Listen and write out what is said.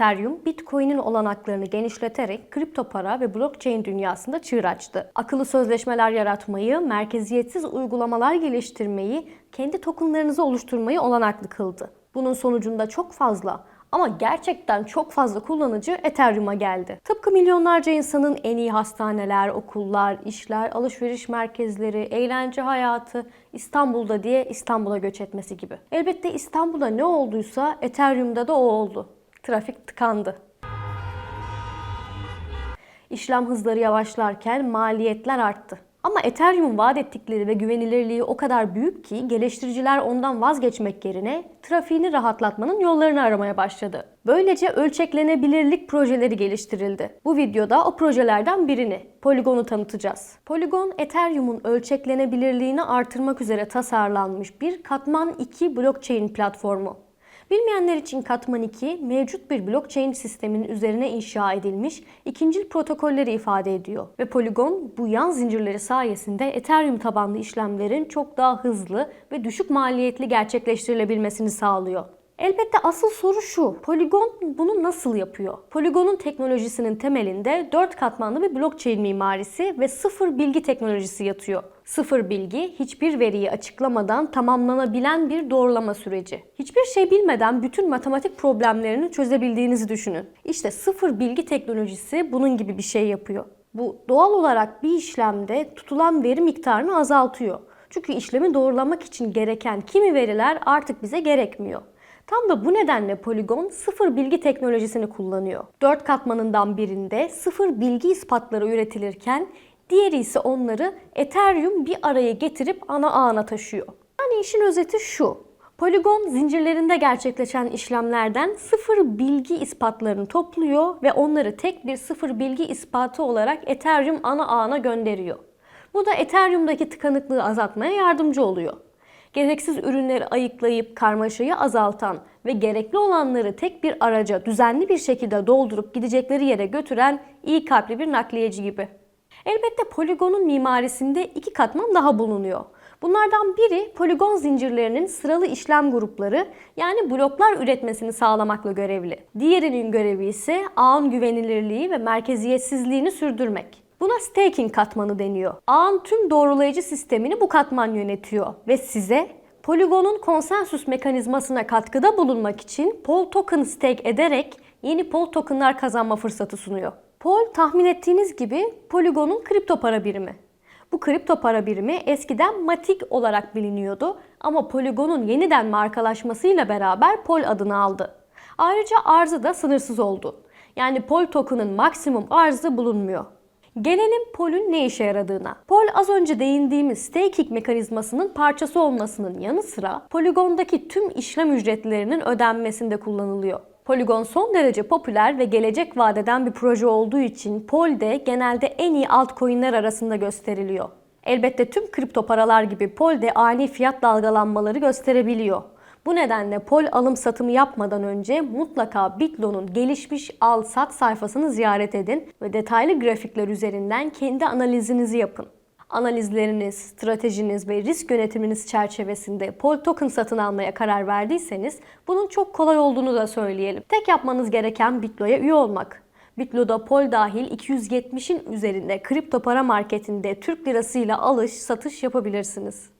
Ethereum, Bitcoin'in olanaklarını genişleterek kripto para ve blockchain dünyasında çığır açtı. Akıllı sözleşmeler yaratmayı, merkeziyetsiz uygulamalar geliştirmeyi, kendi tokenlarınızı oluşturmayı olanaklı kıldı. Bunun sonucunda çok fazla ama gerçekten çok fazla kullanıcı Ethereum'a geldi. Tıpkı milyonlarca insanın en iyi hastaneler, okullar, işler, alışveriş merkezleri, eğlence hayatı İstanbul'da diye İstanbul'a göç etmesi gibi. Elbette İstanbul'da ne olduysa Ethereum'da da o oldu. Trafik tıkandı. İşlem hızları yavaşlarken maliyetler arttı. Ama Ethereum vaat ettikleri ve güvenilirliği o kadar büyük ki geliştiriciler ondan vazgeçmek yerine trafiğini rahatlatmanın yollarını aramaya başladı. Böylece ölçeklenebilirlik projeleri geliştirildi. Bu videoda o projelerden birini, Polygon'u tanıtacağız. Polygon, Ethereum'un ölçeklenebilirliğini artırmak üzere tasarlanmış bir katman 2 blockchain platformu. Bilmeyenler için Katman 2 mevcut bir blockchain sisteminin üzerine inşa edilmiş ikincil protokolleri ifade ediyor. Ve Polygon bu yan zincirleri sayesinde Ethereum tabanlı işlemlerin çok daha hızlı ve düşük maliyetli gerçekleştirilebilmesini sağlıyor. Elbette asıl soru şu. Polygon bunu nasıl yapıyor? Polygon'un teknolojisinin temelinde 4 katmanlı bir blockchain mimarisi ve sıfır bilgi teknolojisi yatıyor. Sıfır bilgi, hiçbir veriyi açıklamadan tamamlanabilen bir doğrulama süreci. Hiçbir şey bilmeden bütün matematik problemlerini çözebildiğinizi düşünün. İşte sıfır bilgi teknolojisi bunun gibi bir şey yapıyor. Bu doğal olarak bir işlemde tutulan veri miktarını azaltıyor. Çünkü işlemi doğrulamak için gereken kimi veriler artık bize gerekmiyor. Tam da bu nedenle Polygon sıfır bilgi teknolojisini kullanıyor. Dört katmanından birinde sıfır bilgi ispatları üretilirken diğeri ise onları Ethereum bir araya getirip ana ağına taşıyor. Yani işin özeti şu. Polygon zincirlerinde gerçekleşen işlemlerden sıfır bilgi ispatlarını topluyor ve onları tek bir sıfır bilgi ispatı olarak Ethereum ana ağına gönderiyor. Bu da Ethereum'daki tıkanıklığı azaltmaya yardımcı oluyor gereksiz ürünleri ayıklayıp karmaşayı azaltan ve gerekli olanları tek bir araca düzenli bir şekilde doldurup gidecekleri yere götüren iyi kalpli bir nakliyeci gibi. Elbette poligonun mimarisinde iki katman daha bulunuyor. Bunlardan biri poligon zincirlerinin sıralı işlem grupları yani bloklar üretmesini sağlamakla görevli. Diğerinin görevi ise ağın güvenilirliği ve merkeziyetsizliğini sürdürmek. Buna staking katmanı deniyor. Ağın tüm doğrulayıcı sistemini bu katman yönetiyor ve size Polygon'un konsensüs mekanizmasına katkıda bulunmak için Pol token stake ederek yeni Pol tokenlar kazanma fırsatı sunuyor. Pol tahmin ettiğiniz gibi Polygon'un kripto para birimi. Bu kripto para birimi eskiden Matic olarak biliniyordu ama Polygon'un yeniden markalaşmasıyla beraber Pol adını aldı. Ayrıca arzı da sınırsız oldu. Yani Pol token'ın maksimum arzı bulunmuyor. Gelelim Pol'ün ne işe yaradığına. Pol az önce değindiğimiz staking mekanizmasının parçası olmasının yanı sıra Polygon'daki tüm işlem ücretlerinin ödenmesinde kullanılıyor. Polygon son derece popüler ve gelecek vadeden bir proje olduğu için Pol de genelde en iyi altcoin'ler arasında gösteriliyor. Elbette tüm kripto paralar gibi Pol de ani fiyat dalgalanmaları gösterebiliyor. Bu nedenle pol alım satımı yapmadan önce mutlaka Bitlo'nun gelişmiş al sat sayfasını ziyaret edin ve detaylı grafikler üzerinden kendi analizinizi yapın. Analizleriniz, stratejiniz ve risk yönetiminiz çerçevesinde Pol token satın almaya karar verdiyseniz bunun çok kolay olduğunu da söyleyelim. Tek yapmanız gereken Bitlo'ya üye olmak. Bitlo'da Pol dahil 270'in üzerinde kripto para marketinde Türk lirasıyla alış satış yapabilirsiniz.